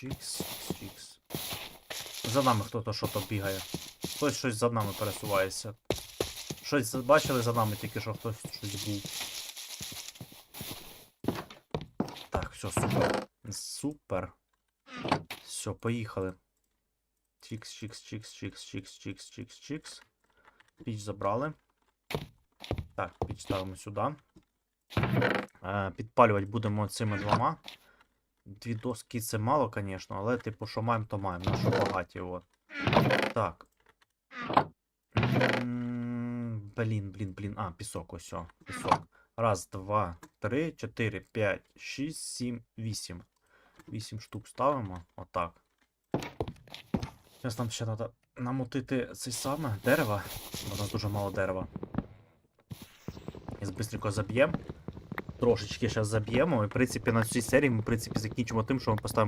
Чікс, чікс. За нами хто-то що-то бігає. Хтось щось за нами пересувається. Щось бачили за нами, тільки що хтось щось був. Так, все, супер. Супер. Все, поїхали. Чікс, чікс, чікс, чікс, чікс, чікс, чікс, чікс. Піч забрали. Так, піч ставимо сюди. Е, підпалювати будемо цими двома. Дві доски це мало, звісно, але типу, що маємо, то маємо. На що багаті, от. Так. Блін, блін, блін. А, пісок, ось. Пісок. Раз, два, три, чотири, п'ять, шість, сім, вісім. Вісім штук ставимо. Отак. Зараз нам ще треба намотити цей саме дерево. бо У нас дуже мало дерева. І быстренько заб'ємо. Трошечки зараз заб'ємо. І в принципі на цій серії ми в принципі закінчимо тим, що ми поставимо.